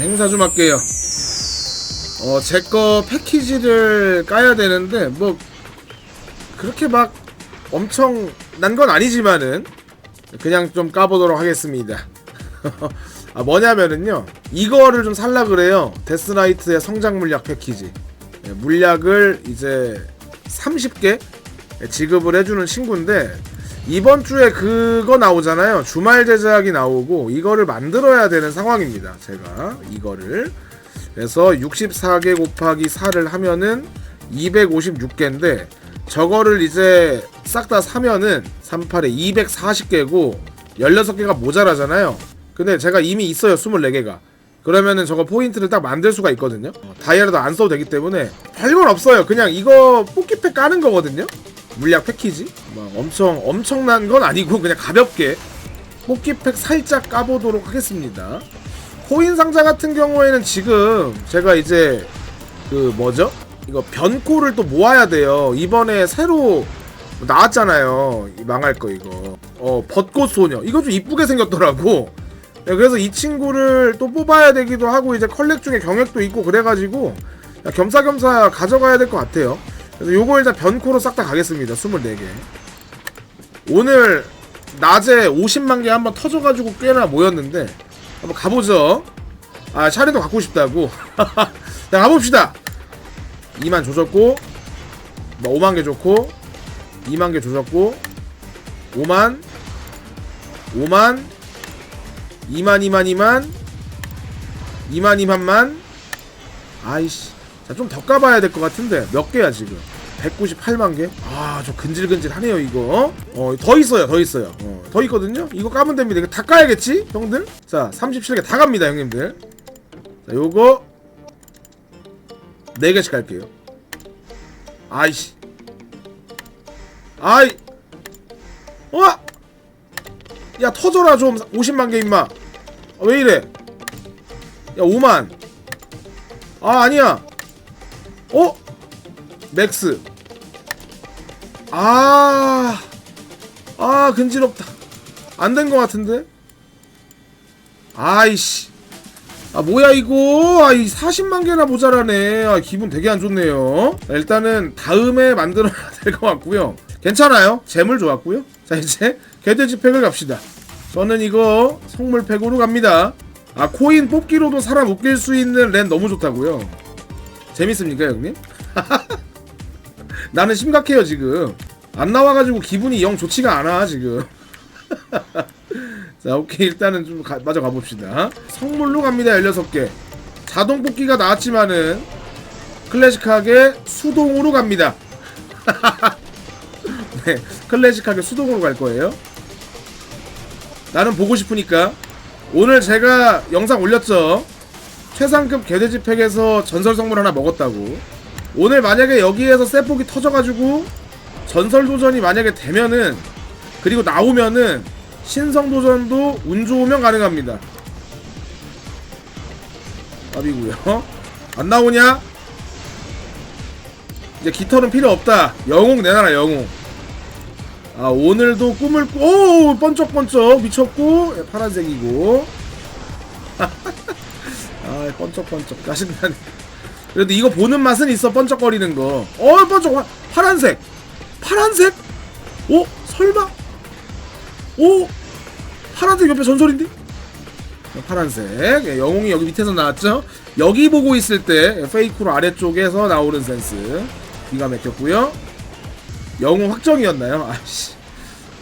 행사 좀 할게요. 어, 제 거 패키지를 까야 되는데, 뭐, 그렇게 막 엄청 난 건 아니지만은, 그냥 좀 까보도록 하겠습니다. 아, 뭐냐면은요, 이거를 좀 살라 그래요. 데스나이트의 성장 물약 패키지. 예, 물약을 이제 30개 지급을 해주는 친구인데, 이번 주에 그거 나오잖아요. 주말 제작이 나오고 이거를 만들어야 되는 상황입니다. 제가 이거를 그래서 64개 곱하기 4를 하면은 256개인데 저거를 이제 싹 다 사면은 38에 240개고 16개가 모자라잖아요. 근데 제가 이미 있어요. 24개가. 그러면은 저거 포인트를 딱 만들 수가 있거든요. 어, 다이아라도 안 써도 되기 때문에 별건 없어요. 그냥 이거 뽑기팩 까는 거거든요. 물약 패키지 막 엄청 엄청난 건 아니고 그냥 가볍게 뽑기팩 살짝 까보도록 하겠습니다. 코인 상자 같은 경우에는 지금 제가 이제 그 뭐죠? 이거 변코를 또 모아야 돼요. 이번에 새로 나왔잖아요. 이 망할 거 이거. 어 벚꽃 소녀. 이거 좀 이쁘게 생겼더라고. 네, 그래서 이 친구를 또 뽑아야 되기도 하고 이제 컬렉 중에 경액도 있고 그래가지고 겸사겸사 가져가야 될 것 같아요. 그래서 요거 일단 변코로 싹 다 가겠습니다. 24개. 오늘 낮에 50만 개 한번 터져가지고 꽤나 모였는데 한번 가보죠. 아 샤리도 갖고 싶다고. 자 가봅시다. 2만 조졌고 뭐 5만 개 좋고 2만 개 조졌고 5만 5만 2만 2만 2만 2만 2만만 아이씨 자 좀 더 까봐야 될 것 같은데 몇 개야 지금 198만 개? 아, 저 근질근질하네요, 이거. 어, 더 있어요, 더 있어요. 어, 더 있거든요? 이거 까면 됩니다. 이거 다 까야겠지, 형들? 자, 37개 다 갑니다, 형님들. 자, 요거 4개씩 갈게요. 아이씨. 아이. 와! 야, 터져라, 좀. 50만 개, 임마. 아, 왜 이래? 야, 5만. 아, 아니야. 어? 맥스. 아, 아, 근지럽다. 안 된 것 같은데? 아이씨. 아, 뭐야, 이거? 아, 이 40만 개나 모자라네. 아, 기분 되게 안 좋네요. 일단은 다음에 만들어야 될 것 같고요. 괜찮아요. 재물 좋았고요. 자, 이제 개돼지 팩을 갑시다. 저는 이거 성물 팩으로 갑니다. 아, 코인 뽑기로도 사람 웃길 수 있는 랜 너무 좋다고요. 재밌습니까, 형님? 나는 심각해요 지금. 안 나와가지고 기분이 영 좋지가 않아 지금. 자 오케이. 일단은 좀 가, 마저 가봅시다. 성물로 갑니다 16개. 자동 뽑기가 나왔지만은 클래식하게 수동으로 갑니다. 네 클래식하게 수동으로 갈 거예요. 나는 보고 싶으니까. 오늘 제가 영상 올렸죠. 최상급 개돼지 팩에서 전설 성물 하나 먹었다고 오늘 만약에 여기에서 세폭이 터져가지고 전설 도전이 만약에 되면은 그리고 나오면은 신성 도전도 운 좋으면 가능합니다. 답이고요. 안 나오냐? 이제 깃털은 필요 없다. 영웅 내놔라 영웅. 아 오늘도 꿈을 꾸... 오 번쩍번쩍 미쳤고 예, 파란색이고. 아 번쩍번쩍 짜증나네. 그래도 이거 보는 맛은 있어 번쩍거리는 거. 어 번쩍 파- 파란색. 파란색? 오 설마? 오 파란색 옆에 전설인데? 어, 파란색 예, 영웅이 여기 밑에서 나왔죠? 여기 보고 있을 때 예, 페이크로 아래쪽에서 나오는 센스 기가 막혔고요. 영웅 확정이었나요? 아씨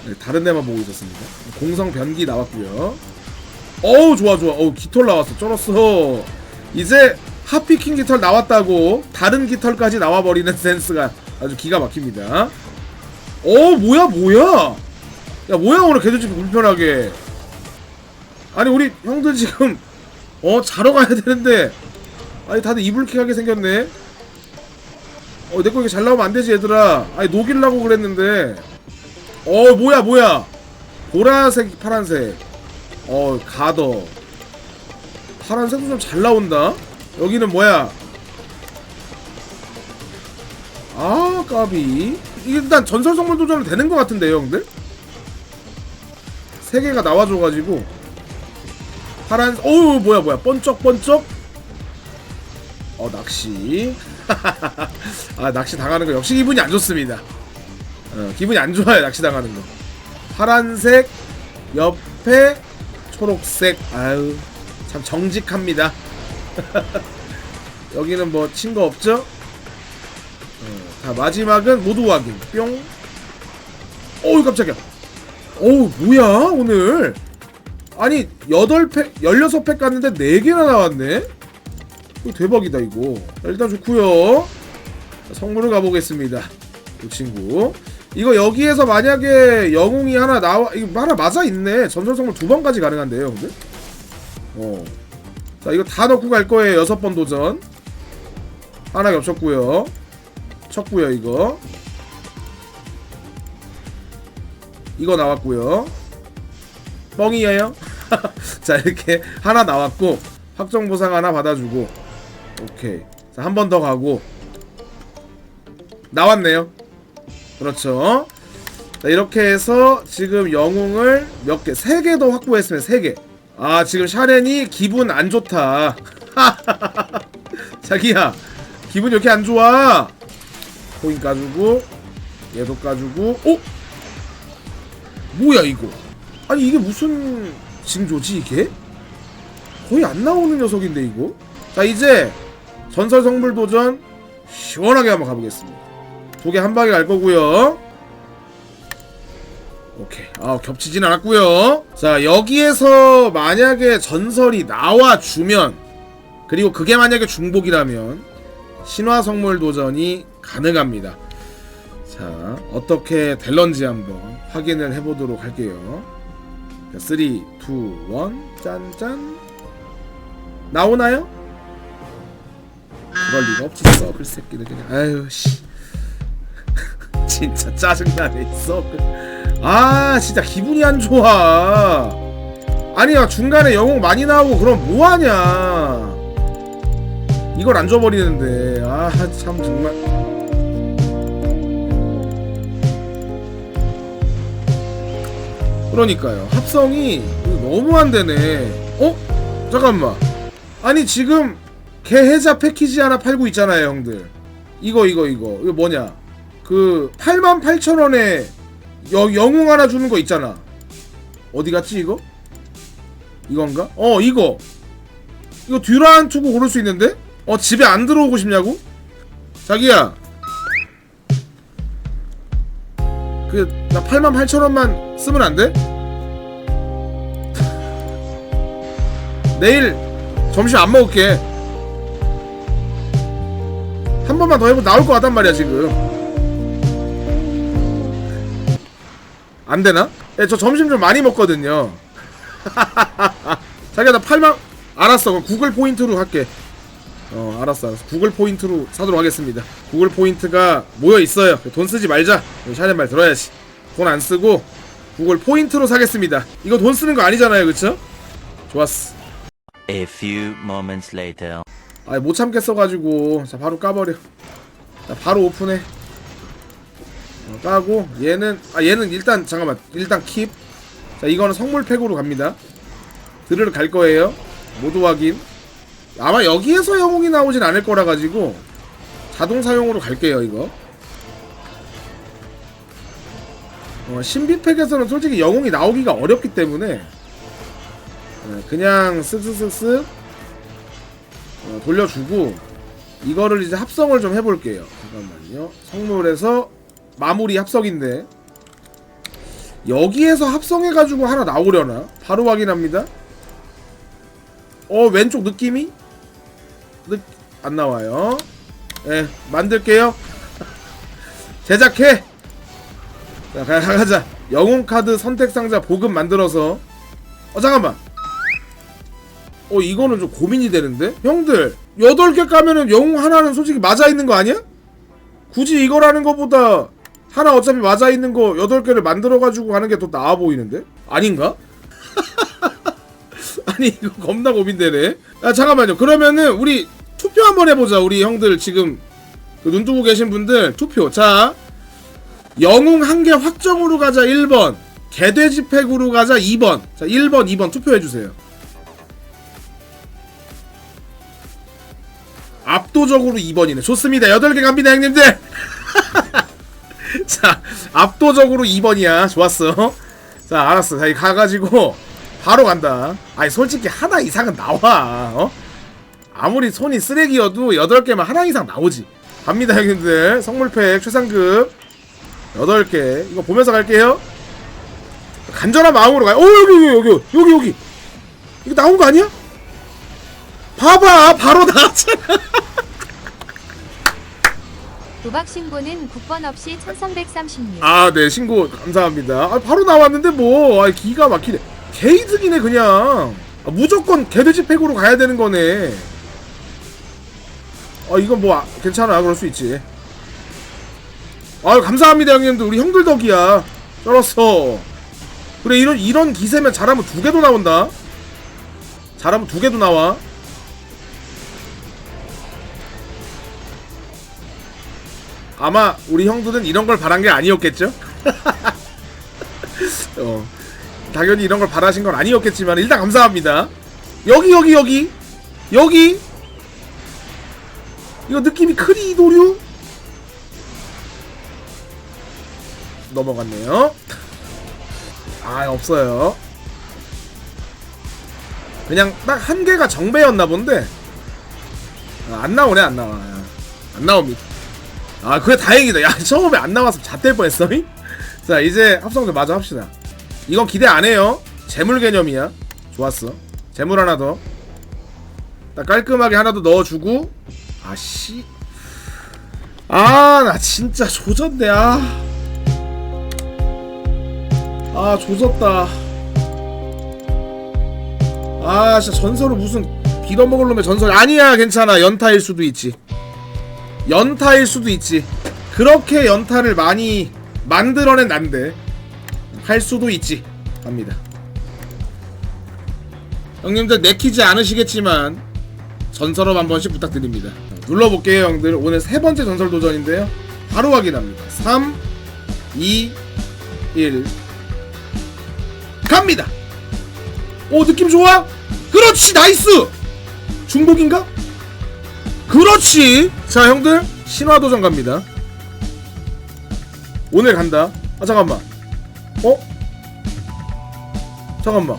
네, 다른 데만 보고 있었습니다. 공성 변기 나왔고요. 어우 좋아 좋아. 어우 깃털 나왔어. 쩔었어. 이제 하피킹 깃털 나왔다고 다른 깃털까지 나와버리는 센스가 아주 기가 막힙니다. 어 뭐야 뭐야? 야 뭐야 오늘 개들집 불편하게. 아니 우리 형들 지금 어 자러 가야 되는데 아니 다들 이불킥하게 생겼네. 어내거 이게 잘 나오면 안 되지 얘들아. 아니 녹이려고 그랬는데. 어 뭐야 뭐야? 보라색 파란색. 어 가더. 파란색도 좀 잘 나온다. 여기는 뭐야? 아 까비. 일단 전설 성물 도전은 되는 것 같은데요, 형들? 세 개가 나와줘가지고. 파란 어우 뭐야 뭐야. 번쩍번쩍. 어 낚시. 아 낚시 당하는 거 역시 기분이 안 좋습니다. 어, 기분이 안 좋아요 낚시 당하는 거. 파란색 옆에 초록색. 아유 참 정직합니다 여기는 뭐 친 거 없죠? 어, 자 마지막은 모두 확인. 뿅. 어우 깜짝이야. 어우 뭐야 오늘? 아니 8팩 16팩 갔는데 4개나 나왔네? 이거 대박이다 이거. 자, 일단 좋고요. 자, 성물을 가보겠습니다. 이 친구. 이거 여기에서 만약에 영웅이 하나 나와 이거 하나 맞아 있네. 전설 성물 두 번까지 가능한데요 형들 어 자 이거 다 넣고 갈 거예요. 여섯 번 도전. 하나 겹쳤고요. 쳤고요 이거. 이거 나왔고요. 뻥이에요? 자 이렇게 하나 나왔고 확정 보상 하나 받아주고. 오케이. 자 한 번 더 가고. 나왔네요. 그렇죠. 자 이렇게 해서 지금 영웅을 몇 개? 세 개 더 확보했으면 세개 아 지금 샤렌이 기분 안 좋다 자기야 기분 이렇게 안 좋아 코인 까주고 얘도 까주고 어? 뭐야 이거 아니 이게 무슨 징조지 이게? 거의 안 나오는 녀석인데 이거? 자 이제 전설 성불 도전 시원하게 한번 가보겠습니다 두 개 한 방에 갈 거고요 오케이. 아 겹치진 않았고요. 자 여기에서 만약에 전설이 나와 주면 그리고 그게 만약에 중복이라면 신화 성물 도전이 가능합니다. 자 어떻게 될런지 한번 확인을 해 보도록 할게요. 3, 2, 1 짠짠. 나오나요? 그럴 리가 없지. 썩을 새끼들 그냥. 아유 씨. 진짜 짜증나네 이 썩을 아 진짜 기분이 안 좋아. 아니야 중간에 영웅 많이 나오고 그럼 뭐하냐. 이걸 안 줘버리는데. 아 참 정말. 그러니까요. 합성이 너무 안 되네. 어? 잠깐만. 아니 지금 개해자 패키지 하나 팔고 있잖아요 형들. 이거 이거 이거. 이거 뭐냐? 그 88,000원에 영웅 하나 주는 거 있잖아 어디 갔지 이거? 이건가? 어 이거 이거 듀란 투고 고를 수 있는데? 어 집에 안 들어오고 싶냐고? 자기야 그나 88,000원만 쓰면 안 돼? 내일 점심 안 먹을게 한 번만 더 해보면 나올 것 같단 말이야 지금 안 되나? 예, 저 점심 좀 많이 먹거든요. 자기야 나 8만 알았어. 그럼 구글 포인트로 할게. 어 알았어 알았어. 구글 포인트로 사도록 하겠습니다. 구글 포인트가 모여 있어요. 돈 쓰지 말자. 샤넬 말 들어야지. 돈 안 쓰고 구글 포인트로 사겠습니다. 이거 돈 쓰는 거 아니잖아요 그쵸? 좋았어. A few moments later. 아못 참겠어가지고. 자 바로 까버려. 자 바로 오픈해. 어, 까고 얘는 아 얘는 일단 잠깐만 일단 킵 자 이거는 성물팩으로 갑니다. 드르르 갈 거예요. 모두 확인. 아마 여기에서 영웅이 나오진 않을 거라 가지고 자동 사용으로 갈게요 이거. 어, 신비팩에서는 솔직히 영웅이 나오기가 어렵기 때문에 네, 그냥 쓱쓱쓱쓱 어, 돌려주고 이거를 이제 합성을 좀 해볼게요. 잠깐만요. 성물에서 마무리 합성인데. 여기에서 합성해가지고 하나 나오려나? 바로 확인합니다. 어 왼쪽 느낌이? 느... 안 나와요. 예 만들게요. 제작해! 자 가, 가- 가자. 영웅 카드 선택 상자 보급 만들어서. 어 잠깐만. 어 이거는 좀 고민이 되는데? 형들 8개 까면은 영웅 하나는 솔직히 맞아 있는 거 아니야? 굳이 이거라는 것보다 하나 어차피 맞아 있는 거 8개를 만들어 가지고 가는 게 더 나아 보이는데? 아닌가? 아니 이거 겁나 고민되네. 아 잠깐만요. 그러면은 우리 투표 한번 해보자. 우리 형들 지금 그 눈두고 계신 분들 투표. 자 영웅 한 개 확정으로 가자 1번. 개돼지 팩으로 가자 2번. 자 1번 2번 투표해 주세요. 압도적으로 2번이네. 좋습니다. 8개 갑니다 형님들. 자, 압도적으로 2번이야. 좋았어. 자, 알았어. 자, 이 가가지고 바로 간다. 아니, 솔직히 하나 이상은 나와. 어? 아무리 손이 쓰레기여도 8개만 하나 이상 나오지. 갑니다, 형님들. 선물팩 최상급 8개. 이거 보면서 갈게요. 간절한 마음으로 가요. 오, 여기, 여기, 여기, 여기, 여기. 이거 나온 거 아니야? 봐봐, 바로 나왔잖아. 도박 신고는 국번 없이 1336. 아, 네, 신고 감사합니다. 아, 바로 나왔는데 뭐, 아, 기가 막히네. 개이득이네, 그냥. 아, 무조건 개돼지 팩으로 가야 되는 거네. 아, 이건 뭐, 아, 괜찮아. 그럴 수 있지. 아유, 감사합니다, 형님들. 우리 형들 덕이야. 쩔었어. 그래, 이런, 이런 기세면 잘하면 두 개도 나온다. 잘하면 두 개도 나와. 아마 우리 형들은 이런 걸 바란 게 아니었겠죠? 어, 당연히 이런 걸 바라신 건 아니었겠지만 일단 감사합니다. 여기 여기 여기 여기 이거 느낌이 크리도류 넘어갔네요. 아 없어요. 그냥 딱 한 개가 정배였나 본데 아, 안 나오네 안 나와 안 나옵니다. 아 그래 다행이다. 야 처음에 안 나와서 잣될 뻔했어 잉? 자 이제 합성들 마저 합시다. 이건 기대 안 해요. 재물 개념이야. 좋았어. 재물 하나 더딱 깔끔하게 하나 더 넣어주고. 아씨. 아 나 진짜 조졌네. 아. 아 조졌다. 아 진짜 전설을 무슨 빌어먹을 놈의 전설. 아니야 괜찮아. 연타일 수도 있지 연타일 수도 있지. 그렇게 연타를 많이 만들어낸 난데 할 수도 있지. 갑니다. 형님들 내키지 않으시겠지만 전설업 한 번씩 부탁드립니다. 눌러볼게요, 형들. 오늘 세 번째 전설 도전인데요. 바로 확인합니다. 3, 2, 1. 갑니다. 오, 느낌 좋아? 그렇지, 나이스! 중복인가? 그렇지. 자, 형들 신화도전 갑니다. 오늘 간다. 아 잠깐만. 어? 잠깐만.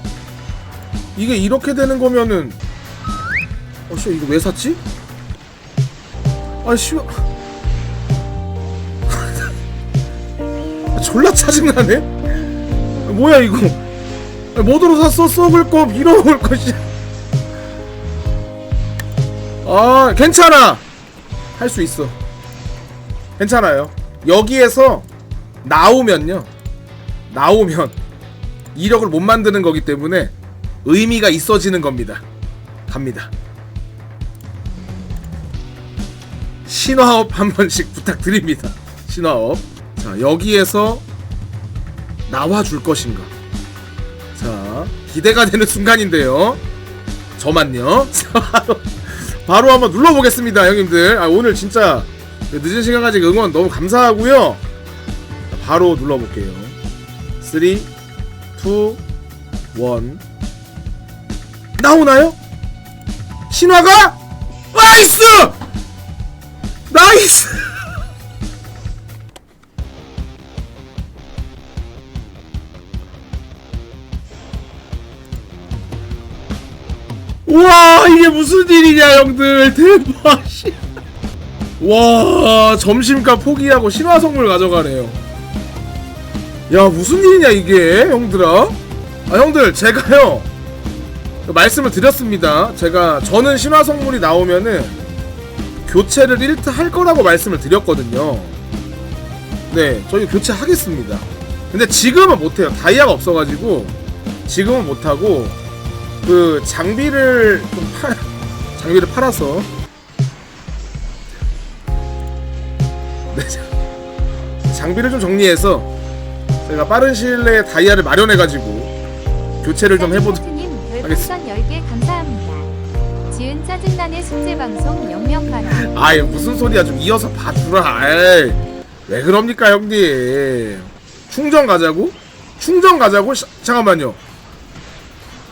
이게 이렇게 되는 거면은 어씨 이거 왜 샀지? 아씨. 아, 졸라 짜증나네. 뭐야 이거? 아, 뭐더러 샀어? 썩을 거, 밀어올 거, 씨. 아 괜찮아. 할 수 있어. 괜찮아요. 여기에서 나오면요. 나오면 이력을 못 만드는 거기 때문에 의미가 있어지는 겁니다. 갑니다. 신화업 한 번씩 부탁드립니다. 신화업. 자 여기에서 나와줄 것인가? 자 기대가 되는 순간인데요. 저만요 바로 한번 눌러보겠습니다 형님들 아, 오늘 진짜 늦은 시간까지 응원 너무 감사하고요 바로 눌러볼게요 3 2 1 나오나요? 신화가? 나이스! 나이스! 와 이게 무슨 일이냐 형들. 대박 씨. 와 점심값 포기하고 신화 선물 가져가네요. 야 무슨 일이냐 이게 형들아? 아 형들 제가요. 말씀을 드렸습니다. 제가 저는 신화 선물이 나오면은 교체를 1트 할 거라고 말씀을 드렸거든요. 네 저희 교체하겠습니다. 근데 지금은 못해요. 다이아가 없어가지고 지금은 못하고 그 장비를 좀 팔, 장비를 팔아서 네, 자- 장비를 좀 정리해서 제가 빠른 시일 내에 다이아를 마련해가지고 교체를 좀 해보도록 님 별풍선 10개 감사합니다. 지은 짜증나네 숙제 방송 영명 가라. 아이 무슨 소리야 좀 이어서 봐주라 왜 그럽니까 형님 충전 가자고? 충전 가자고? 샤- 잠깐만요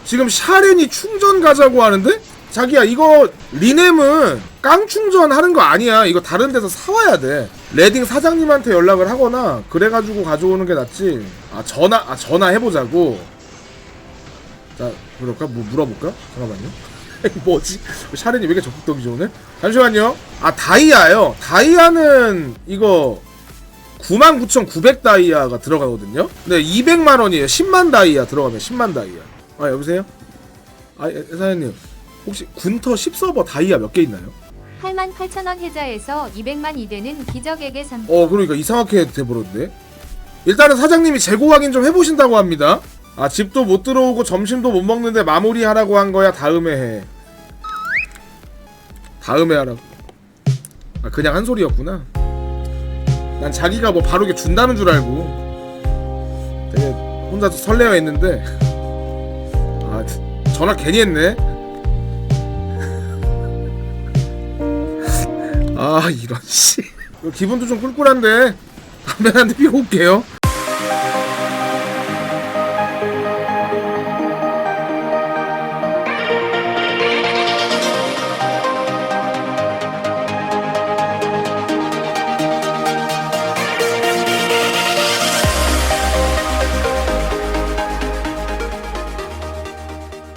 지금 샤렌이 충전 가자고 하는데? 자기야 이거 리넴은 깡 충전하는 거 아니야. 이거 다른 데서 사와야 돼. 레딩 사장님한테 연락을 하거나 그래가지고 가져오는 게 낫지. 아 전화 아 전화 해보자고. 자 그럴까? 뭐 물어볼까? 잠깐만요. 뭐지? 샤렌이 왜 이렇게 적극적이지 오늘? 잠시만요. 아 다이아요. 다이아는 이거 99,900 다이아가 들어가거든요. 네 200만 원이에요. 10만 다이아 들어가면 10만 다이아 아 여보세요? 아 예, 사장님. 혹시 군터 10서버 다이아 몇 개 있나요? 88,000원 해자에서 200만 이되는 기적에게 상. 어 그러니까 이상하게 돼버렸네. 일단은 사장님이 재고 확인 좀 해보신다고 합니다. 아 집도 못 들어오고 점심도 못 먹는데 마무리하라고 한 거야. 다음에 해. 다음에 하라고. 아 그냥 한 소리였구나. 난 자기가 뭐 바로 이게 준다는 줄 알고 되게 혼자 설레어 했는데 아 전화 괜히 했네. 아 이런 씨. 기분도 좀 꿀꿀한데. 담배 한 대 피고 올게요